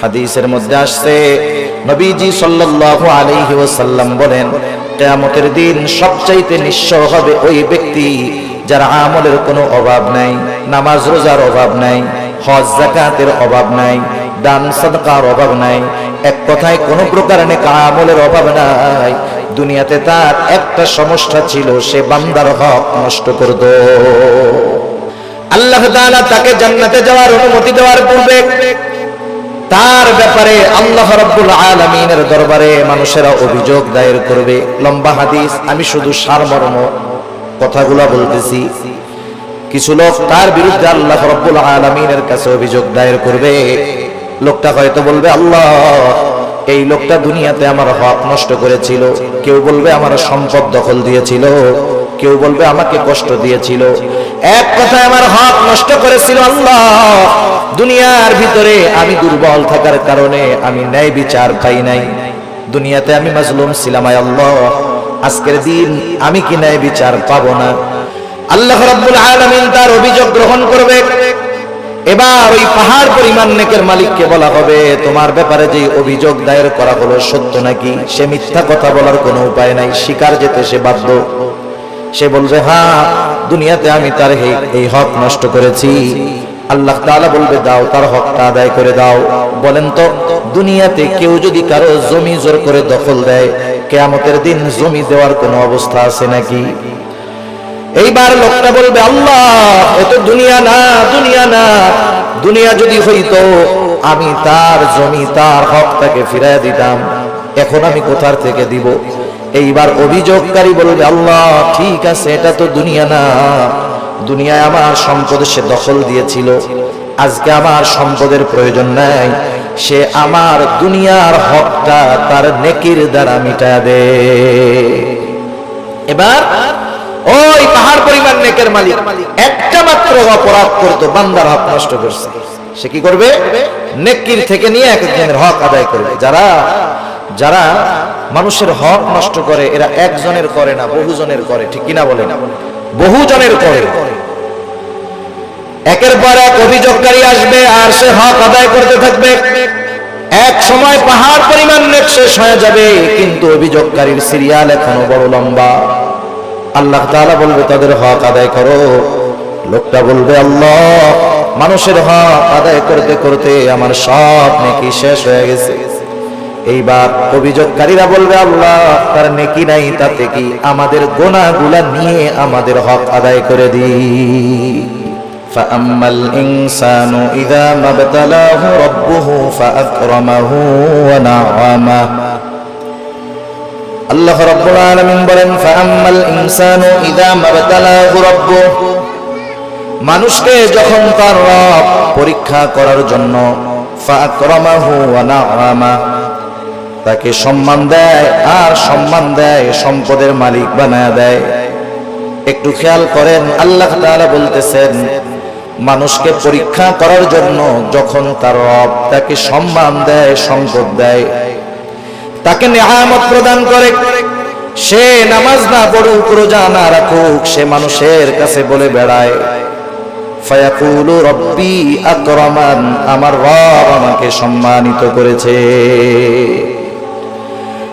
হাদিসের মধ্যে আসছে, নবীজি সাল্লাল্লাহু আলাইহি ওয়াসাল্লাম বলেন, কিয়ামতের দিন সবচাইতে নিঃস্ব হবে ওই ব্যক্তি যার আমলের কোনো অভাব নাই, নামাজ রোজার অভাব নাই, হজ জাকাতের অভাব নাই, দান, সাদকার অভাব নাই, এক কথায় কোনো প্রকার নেকা আমলের অভাব নাই, দুনিয়াতে তার একটা সমস্যা ছিল, সে বান্দার হক নষ্ট করত। আল্লাহ তাকে জান্নাতে যাওয়ার অনুমতি দেওয়ার পূর্বে তার ব্যাপারে আল্লাহ রাব্বুল আলামিনের দরবারে মানুষেরা অভিযোগ দায়ের করবে। লম্বা হাদিস, আমি শুধু সারমর্ম কথাগুলো বলতেছি। কিছু লোক তার বিরুদ্ধে আল্লাহ রাব্বুল আলামিনের কাছে অভিযোগ দায়ের করবে। লোকটা হয়তো বলবে, আল্লাহ, এই লোকটা দুনিয়াতে আমার হক নষ্ট করেছিল। কেউ বলবে, আমার সম্পদ দখল দিয়েছিল। কেউ বলবে আমাকে কষ্ট দিয়েছিল। এক কথায় আমার হক নষ্ট করেছিল আল্লাহ। দুনিয়ার ভিতরে আমি দুর্বল থাকার কারণে আমি ন্যায় বিচার পাই নাই। দুনিয়াতে আমি মাজলুম ছিলাম আল্লাহ। আজকের দিন আমি কি ন্যায় বিচার পাবো না? আল্লাহ রাব্বুল আলামিন তার অভিযোগ গ্রহণ করবে। এবার ওই পাহাড় পরিমাণ নেকের মালিককে বলা হবে, তোমার ব্যাপারে যে অভিযোগ দায়ের করা হলো সত্য নাকি? সে মিথ্যা কথা বলার কোনো উপায় নাই। স্বীকার যেতে সে বাধ্য। সে বলবে হ্যাঁ দুনিয়াতে আমি তার এই- হক নষ্ট করেছি। আল্লাহ তাআলা বলবে, দাও, তার হকটা আদায় করে দাও। বলেন তো, দুনিয়াতে কেউ যদি কারও জমি জোর করে দখল দেয়, কেয়ামতের দিন জমি দেওয়ার কোনো অবস্থা আছে নাকি? এইবার লোকটা বলবে, আল্লাহ এত দুনিয়া না দুনিয়া না। দুনিয়া যদি হইতো, আমি তার জমি, তার হক তাকে ফিরাই দিতাম। এখন আমি কোথার থেকে দিব? এইবার অভিযোগকারী বলবে, আল্লাহ, ঠিক আছে, এটা তো দুনিয়া না। দুনিয়ায় আমার সম্পদ সে দখল দিয়েছিল। আজকে আমার সম্পদের প্রয়োজন নাই। সে আমার দুনিয়ার হকটা তার নেকির দ্বারা মিটা দে এবার ওই পাহাড় পরিমাণ নেকের মালিক একটা মাত্র অপরাধ করতো বান্দার হক নষ্ট করছে। সে কি করবে? নেকির থেকে নিয়ে এক একজনের হক আদায় করবে। যারা যারা মানুষের হক নষ্ট করে, এরা একজনের করে না, বহুজনের করে, ঠিক কিনা বলে না বহুজনের করে। একের পর এক অভিযোগকারী আসবে আর সে হক আদায় করতে থাকবে। এক সময় পাহাড় পরিমাণ নেক শেষ হয়ে যাবে, কিন্তু অভিযোগকারীর সিরিয়াল এখনও বড় লম্বা। আল্লাহ তাআলা বলবে, তাদের হক আদায় করো। লোকটা বলবে, আল্লাহ, মানুষের হক আদায় করতে করতে আমার সব নেকি শেষ হয়ে গেছে? এইবার অভিযোগকারীরা বলবে আল্লাহ তার নেকি নাই তাতে কি আমাদের গোনাগুলা নিয়ে আমাদের হক আদায় করে দিই فأما الإنسان إذا ما ابتلاه ربه فأكرمه ونعمه আল্লাহ রাব্বুল আলামিন বলেন ফাআম্মাল ইনসানু ইযা মাবতালাহু রাব্বুহু মানুষকে যখন তার রব পরীক্ষা করার জন্য ফাকরামাহু ওয়া নাআমা তাকে সম্মান দেয়, আর সম্মান দেয়, সম্পদের মালিক বানায় দেয়। একটু খেয়াল করেন, আল্লাহ তাআলা বলতেছেন, মানুষকে পরীক্ষা করার জন্য যখন তার রব তাকে সম্মান দেয়, সম্পদ দেয়, তাকে নেহামত প্রদান করে, সে নামাজ না পড়ুক, রোজা না রাখুক, সে মানুষের কাছে বলে বেড়ায় রব্বি আকরামান আমার রব আমাকে সম্মানিত করেছে।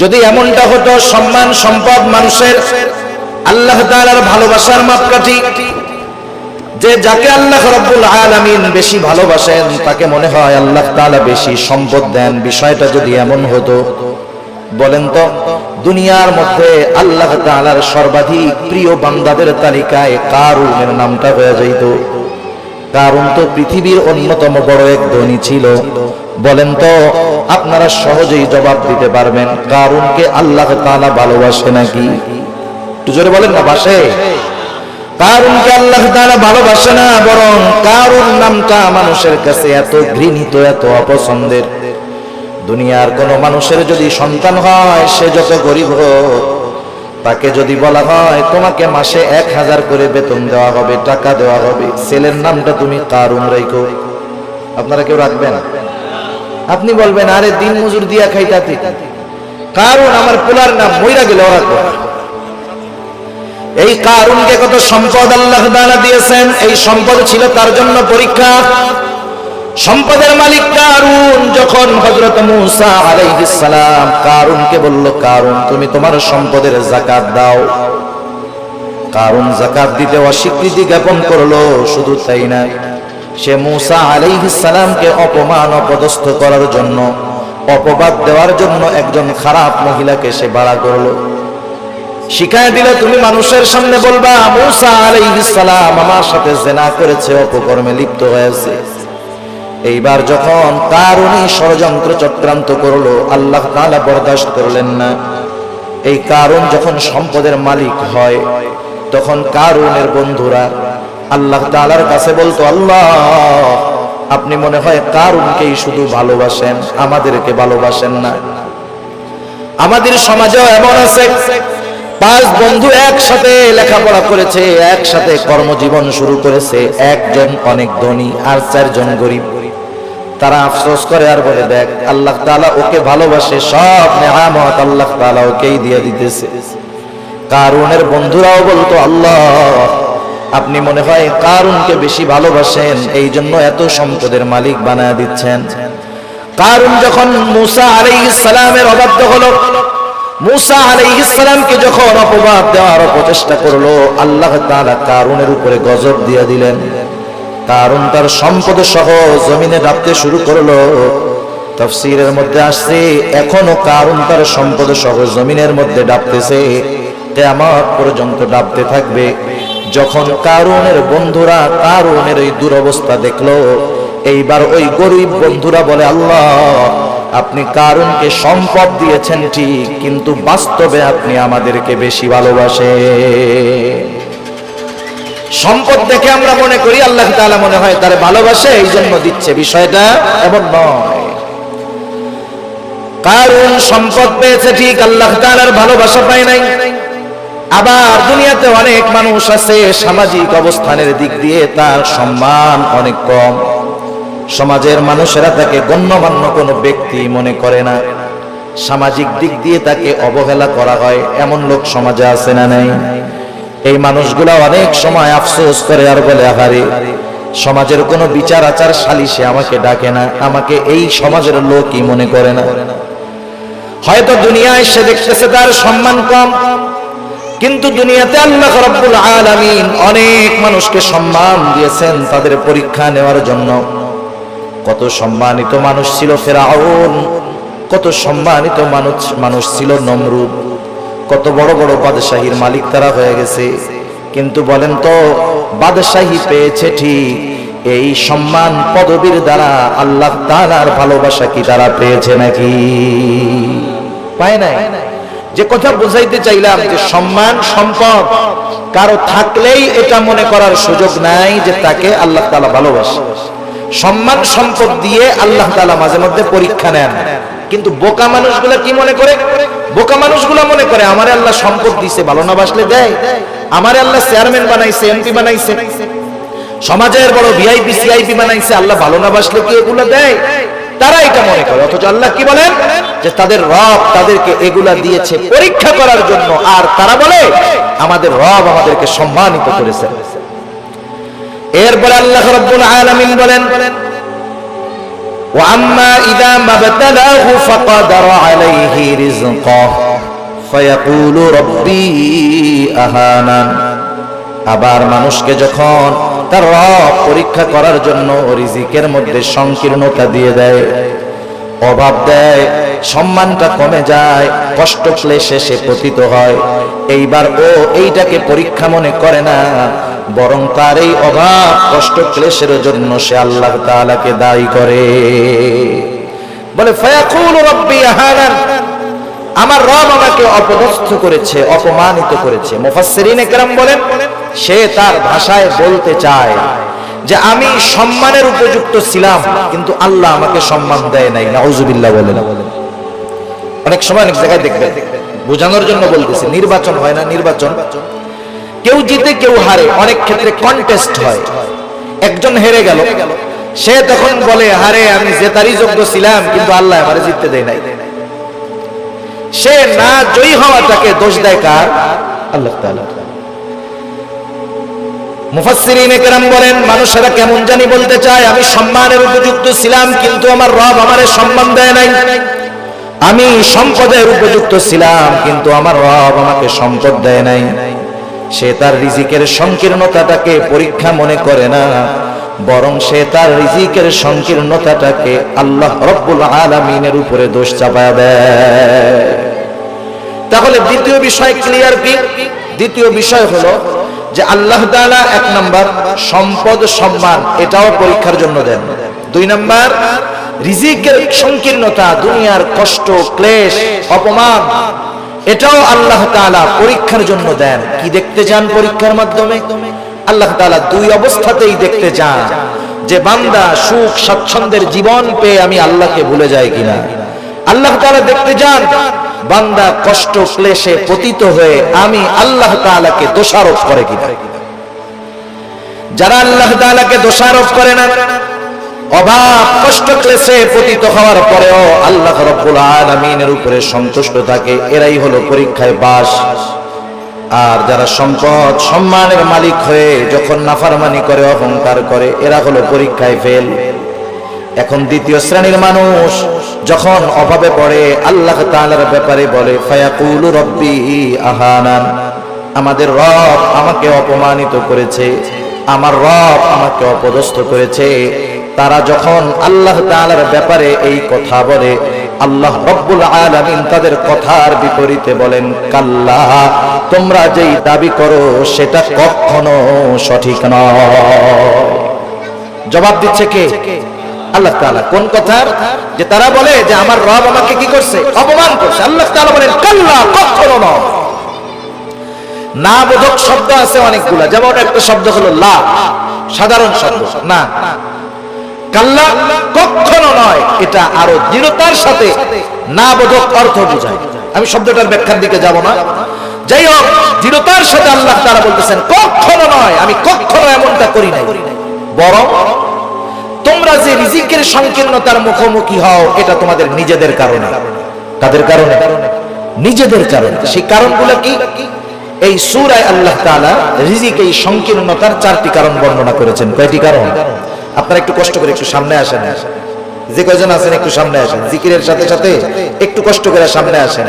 যদি এমনটা হতো, সম্মান, সম্পদ মানুষের, আল্লাহ তাআলার ভালোবাসার মাপকাঠি, যে যাকে আল্লাহ রব্বুল আলামিন বেশি ভালোবাসেন, তাকে মনে হয় আল্লাহ তাআলা বেশি সম্পদ দেন। বিষয়টা যদি এমন হতো, বলেন তো, দুনিয়ার মধ্যে আল্লাহ তাআলার সর্বাধিক প্রিয় বান্দাদের তালিকায় কারুনের নামটা হয়ে যাইত? কারণ তো পৃথিবীর অন্যতম বড় এক ধনী ছিল। বলেন তো, আপনারা সহজেই জবাব দিতে পারবেন কারুনকে আল্লাহ তাআলা ভালোবাসে নাকি? জোরে বলেন না, বাসে। কারুনকে আল্লাহ তাআলা ভালোবাসে না, বরং কারুন নামটা মানুষের কাছে এত ঘৃণিত, এত অপছন্দের। দুনিয়ার কোন মানুষের যদি সন্তান হয়, সে যত গরিব হোক তাকে যদি বলা হয়, তোমাকে মাসে এক হাজার করে বেতন দেওয়া হবে, টাকা দেওয়া হবে, ছেলের নামটা তুমি কারুন রাইকো আপনারা কেউ রাখবেন? আপনি বলবেন, আরে দিন মজুর দিয়া খাইতাতে কারণ আমার পোলার নাম মইরা গেলে ওরা এই কারুনকে কত সম্পদ আল্লাহ দানা দিয়েছেন? এই সম্পদ ছিল তার জন্য পরীক্ষা। সম্পদের মালিক কারুন? যখন হযরত মূসা আলাইহিস সালাম কারুনকে বলল, কারুন, তুমি তোমার সম্পদের যাকাত দাও। কারুন যাকাত দিতে অস্বীকৃতি জ্ঞাপন করল, শুধু তাই না, সে মূসা আলাইহিস সালামকে অপমান, অপদস্থ করার জন্য, অপবাদ দেওয়ার জন্য একজন খারাপ মহিলাকে সে বাড়া করল। শিখায় দিলে, তুমি মানুষের সামনে বলবা, মুসা আলাইহিস সালাম আমার সাথে জেনা করেছে, অপকর্মে লিপ্ত হয়েছে। এইবার যখন কারণে ষড়যন্ত্র চক্রান্ত করল, আল্লাহ তাআলা বরদাস্ত করলেন না। এই কারণ যখন সম্পদের মালিক হয়, তখন কারণের বন্ধুরা আল্লাহ তাআলার কাছে বলতো, আল্লাহ, আপনি মনে হয় কারুনকেই শুধু ভালোবাসেন, আমাদেরকে ভালোবাসেন না। আমাদের সমাজেও এমন আছে। পাঁচ বন্ধু একসাথে লেখাপড়া করেছে, একসাথে কর্মজীবন শুরু করেছে, একজন অনেক ধনী আর চারজন গরিব। তারা আফসোস করে আর বলে, দেখ, আল্লাহ তাআলা ওকে ভালোবাসে, সব নেহামত আল্লাহ তাআলা ওকেই দিয়ে দিতেছে। কারুনের বন্ধুরাও বলতো, আল্লাহ, আপনি মনে হয় কারুনকে বেশি ভালোবাসেন এই জন্য এত সম্পদের মালিক বানায় দিচ্ছেন। কারুন যখন মুসা আলাইহিস সালামের অবাধ্য হলো, মুসা আলাইহিস সালামকে যখন অপবাদ দেওয়ার প্রচেষ্টা করল, আল্লাহ তাআলা কারুনের উপরে গজব দিয়ে দিলেন। কারণ তার সম্পদ সহ জমিনে ডাবতে শুরু করল। তফসিরের মধ্যে আসছে, এখনও কারণ তার সম্পদ সহ জমিনের মধ্যে ডাবতেছে কেয়ামত পর্যন্ত ডাবতে থাকবে। যখন কারুনের বন্ধুরা কারুনের এই দুরবস্থা দেখল, এইবার ওই গরিব বন্ধুরা বলে, আল্লাহ, আপনি কারুনকে সম্পদ দিয়েছেন ঠিক, কিন্তু বাস্তবে আপনি আমাদেরকে বেশি ভালোবাসে সম্পদ দেখে আমরা মনে করি আল্লাহ তাআলা মনে হয় তার ভালোবাসে এই জন্য দিচ্ছে। বিষয়টা এমন নয়। কারণ সম্পদ পেয়েছে ঠিক, আল্লাহ তাআলার ভালোবাসা পায় নাই। আবার দুনিয়াতে অনেক মানুষ আছে, সামাজিক অবস্থানের দিক দিয়ে তার সম্মান অনেক কম। সমাজের মানুষেরা তাকে গণ্যমান্য কোনো ব্যক্তি মনে করে না। সামাজিক দিক দিয়ে তাকে অবহেলা করা হয়। এমন লোক সমাজে আছে না নাই? এই মানুষগুলা অনেক সময় আফসোস করে আর বলে, আহারে, সমাজের কোনো বিচার আচার সালিশে আমাকে ডাকে না, আমাকে এই সমাজের লোকই মনে করে না। হয়তো দুনিয়ায় সে দেখতেছে তার সম্মান কম, কিন্তু দুনিয়াতে আল্লাহ রাব্বুল আলামিন অনেক মানুষকে সম্মান দিয়েছেন তাদের পরীক্ষা নেওয়ার জন্য। কত সম্মানিত মানুষ ছিল ফেরাউন, কত সম্মানিত মানুষ মানুষ ছিল নমরুদ। কত বড় বড় বাদশাহীর মালিক তারা হয়ে গেছে। কিন্তু বলেন তো, বাদশাহী পেয়েছে ঠিক। এই সম্মান পদবীর দ্বারা আল্লাহ তাআলার ভালোবাসা কি তারা পেয়েছে নাকি? পায় নাই? যে কথা বুঝাইতে চাইলাম যে সম্মান সম্পদ কারও থাকলেই এটা মনে করার সুযোগ নাই যে তাকে আল্লাহ তাআলা ভালোবাসে। সম্মান সম্পদ দিয়ে আল্লাহ তাআলা মাঝে মধ্যে পরীক্ষা নেন। কিন্তু বোকা মানুষগুলো কি মনে করে? বোকা মানুষগুলো মনে করে, আমারে আল্লাহ সম্পদ দিছে, ভালো না বাসলে দেয়। আমারে আল্লাহ চেয়ারম্যান বানাইছে এমপি বানাইছে। সমাজের বড় ভিআইপি সিআইপি বানাইছে, আল্লাহ ভালো না বাসলে কি এগুলো দেয়? তারা এটা মনে করে, অথচ আল্লাহ কি বলেন? যে তাদের রব তাদেরকে এগুলা দিয়েছে পরীক্ষা করার জন্য, আর তারা বলে, আমাদের রব আমাদেরকে সম্মানিত করেছে এরপরে আল্লাহ রব্বুল আলামিন বলেন وأما إذا ما ابتلاه فقدر عليه رزقه فيقول ربي أهانن আবার মানুষকে যখন তার রব পরীক্ষা করার জন্য রিজিকের মধ্যে সংকীর্ণতা দিয়ে দেয় অভাব দেয় সম্মানটা কমে যায় কষ্ট ক্লেশে সে পতিত হয় এইবার ও এইটাকে পরীক্ষা মনে করে না বরং তার এই অভাব কষ্ট ক্লেশের জন্য সে আল্লাহ তাআলাকে দায়ী করে। বলে, ফায়াকুল রব্বি আহানান আমার রব আমাকে অপদস্থ করেছে, অপমানিত করেছে। মুফাসসিরিনে কেরাম বলেন, সে তার ভাষায় বলতে চায় যে, আমি সম্মানের উপযুক্ত ছিলাম, কিন্তু আল্লাহ আমাকে সম্মান দেয় নাই। নাউজুবিল্লাহ বলে না অনেক সময় অনেক জায়গায় দেখবে বোঝানোর জন্য বলতেছি, নির্বাচন হয় না, নির্বাচন। কেউ জিতে, কেউ হারে। অনেক ক্ষেত্রে কন্টেস্ট হয়। একজন হেরে গেল। সে তখন বলে, হারে, আমি জেতারই যোগ্য ছিলাম, কিন্তু আল্লাহ আমারে জিততে দেয় নাই। সে না জয়ী হওয়াটাকে দোষ দেয় কার? আল্লাহ মুফাসসিরিনে কেরাম বলেন, মানুষেরা কেমন জানি বলতে চায়, আমি সম্মানের উপযুক্ত ছিলাম, কিন্তু আমার রব আমারে সম্মান দেয় নাই। আমি সম্পদের উপযুক্ত ছিলাম, কিন্তু আমার রব আমাকে সম্পদ দেয় নাই। সে তার রিজিকের সংকীর্ণতাটাকে পরীক্ষা মনে করে না। বরং সে তার রিজিকের সংকীর্ণতাটাকে আল্লাহ রব্বুল আলামিনের উপরে দোষ চাপায় দেয়। তাহলে দ্বিতীয় বিষয় ক্লিয়ার কি? দ্বিতীয় বিষয় হলো যে আল্লাহ তাআলা এক নাম্বার সম্পদ, সম্মান এটাও পরীক্ষার জন্য দেন। দুই নাম্বার রিজিকের সংকীর্ণতা, দুনিয়ার কষ্ট, ক্লেশ, অপমান এটাও আল্লাহ তাআলা পরীক্ষার জন্য দেন। কি দেখতে চান পরীক্ষার মাধ্যমে? আল্লাহ তাআলা দুই অবস্থাতেই দেখতে চান যে বান্দা সুখ, স্বাচ্ছন্দ্যের জীবন পেয়ে আমি আল্লাহকে ভুলে যাই কিনা। আল্লাহ তাআলা দেখতে যান বান্দা কষ্ট, ক্লেশে পতিত হয়ে আমি আল্লাহ তাআলাকে দোষারোপ করে কিনা। যারা আল্লাহ তাআলাকে দোষারোপ করে না অভাব কষ্ট ক্লেশে পতিত হওয়ার পরেও আল্লাহ রাব্বুল আলামিনের উপরে সন্তুষ্ট থাকে। এরাই হলো পরীক্ষায় পাস আর যারা সম্পদ, সম্মানের মালিক হয়ে যখন নাফারমানি করে, অহংকার করে, এরা হলো পরীক্ষায় ফেল এখন দ্বিতীয় শ্রেণির মানুষ যখন অভাবে পড়ে, আল্লাহ তাআলার ব্যাপারে বলে, ফায়াকুলু রব্বি আহানান। আমাদের রব আমাকে অপমানিত করেছে, আমার রব আমাকে অপদস্থ করেছে। তারা যখন আল্লাহ তাআলার ব্যাপারে এই কথা বলে, আল্লাহ রব্বুল আলামিন তাদের কথার বিপরীতে বলেন, কাল্লা, তোমরা যেই দাবি করো সেটা কখনো সঠিক নয়। জবাব দিচ্ছে কে? আল্লাহ তাআলা। কোন কথার যে তারা বলে যে আমার রব আমাকে কি করছে? অপমান করছে। আল্লাহ তাআলা বলেন, কাল্লা, কখনো নয়। না বোধক শব্দ আছে অনেকগুলা। যেমন একটা শব্দ হলো লা, সাধারণ শব্দ। না কাল্লা কখনো নয়, এটা আরও দৃঢ়তার সাথে না বোধক অর্থ বোঝায়। আমি শব্দটার ব্যাখ্যার দিকে যাব না। যাই হোক, দৃঢ়তার সাথে আল্লাহ তারা বলতেছেন কখনো নয়, আমি কখনো এমনটা করি নাই। বরং তোমরা যে রিজিকের সংকীর্ণতার মুখোমুখি হও, এটা তোমাদের নিজেদের কারণে। তাদের কারণে? নিজেদের কারণে। সেই কারণগুলো কি? এই সুরায় আল্লাহ তাআলা রিজিক, এই সংকীর্ণতার চারটি কারণ বর্ণনা করেছেন। কয়টি কারণ? আপনারা একটু কষ্ট করে একটু সামনে আসেন। যে কয়জন আছেন একটু সামনে আসেন। জিকিরের সাথে সাথে একটু কষ্ট করে সামনে আসেন।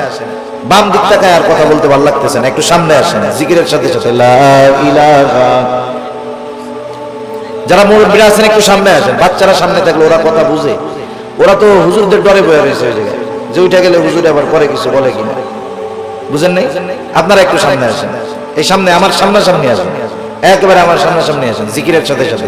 বাম দিক তাকায় আর কথা বলতে ভালো লাগতেছে না, একটু সামনে আসেন। জিকিরের সাথে সাথে যারা মুরব্বীরা আছেন, একটু সামনে আসেন। বাচ্চারা সামনে থাকলে ওরা কথা বুঝে। ওরা তো হুজুরদের ডরে বয়ে রয়েছে ওই জায়গায়। যে উঠে গেলে হুজুর আবার পরে কিছু বলে কিনা। বুঝেন নাই? আপনারা একটু সামনে আসেন। এই সামনে, আমার সামনাসামনি আসেন। একেবারে আমার সামনাসামনি আসেন। জিকিরের সাথে সাথে।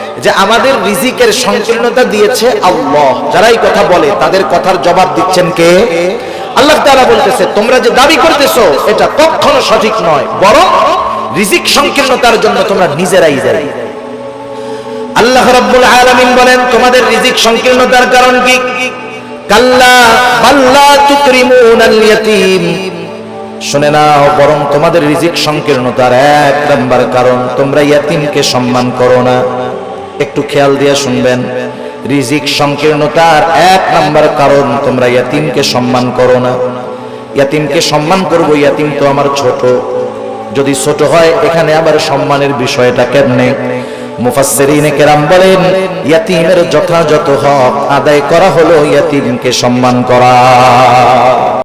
যে আমাদের রিজিকের সংকীর্ণতা দিয়েছে আল্লাহ। যারা এই কথা বলে, তাদের কথার জবাব দিচ্ছেন কে? আল্লাহ তাআলা বলতেছে, তোমরা যে দাবি করতেছো, এটা কখনো সঠিক নয়, বরং রিজিক সংকীর্ণতার জন্য তোমরা নিজেরাই দায়ী। আল্লাহ রাব্বুল আলামিন বলেন, তোমাদের রিজিক সংকীর্ণতার কারণ কি? কাল্লা বাল্লা তুকরিমুনাল ইয়াতীম। শুনে নাও, বরং তোমাদের রিজিক সংকীর্ণতার এক নাম্বার কারণ, তোমরা ইয়াতিমকে সম্মান করো না। একটু খেয়াল দিয়ে শুনবেন। রিজিক সংকীর্ণতার এক নাম্বার কারণ তোমরা ইয়াতিমকে সম্মান করো না। ইয়াতিমকে সম্মান করব, ইয়াতিম তো আমার ছোট। যদি ছোট হয়, এখানে আবার সম্মানের বিষয়টা কেমনে? বলেন যথাযথ হক আদায় করা হলো ইয়াতিমকে সম্মান করা।